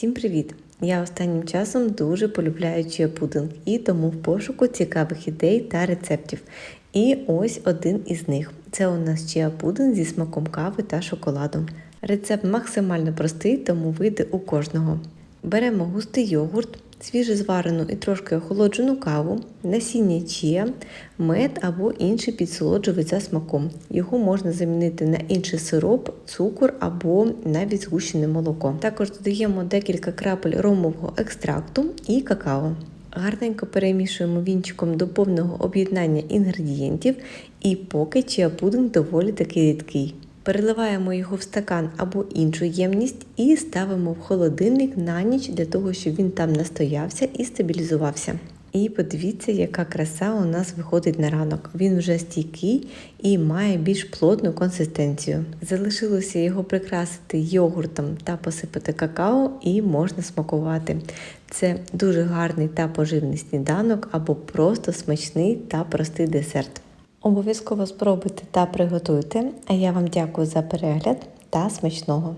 Всім привіт! Я останнім часом дуже полюбляю чиа-пудинг і тому в пошуку цікавих ідей та рецептів. І ось один із них. Це у нас чіапудинг зі смаком кави та шоколаду. Рецепт максимально простий, тому вийде у кожного. Беремо густий йогурт, свіжезварену і трошки охолоджену каву, насіння чія, мед або інший підсолоджувач за смаком. Його можна замінити на інший сироп, цукор або навіть згущене молоко. Також додаємо декілька крапель ромового екстракту і какао. Гарненько перемішуємо вінчиком до повного об'єднання інгредієнтів, і поки чиа-пудинг доволі таки рідкий. Переливаємо його в стакан або іншу ємність і ставимо в холодильник на ніч для того, щоб він там настоявся і стабілізувався. І подивіться, яка краса у нас виходить на ранок. Він вже стійкий і має більш плотну консистенцію. Залишилося його прикрасити йогуртом та посипати какао, і можна смакувати. Це дуже гарний та поживний сніданок або просто смачний та простий десерт. Обов'язково спробуйте та приготуйте. А я вам дякую за перегляд та смачного!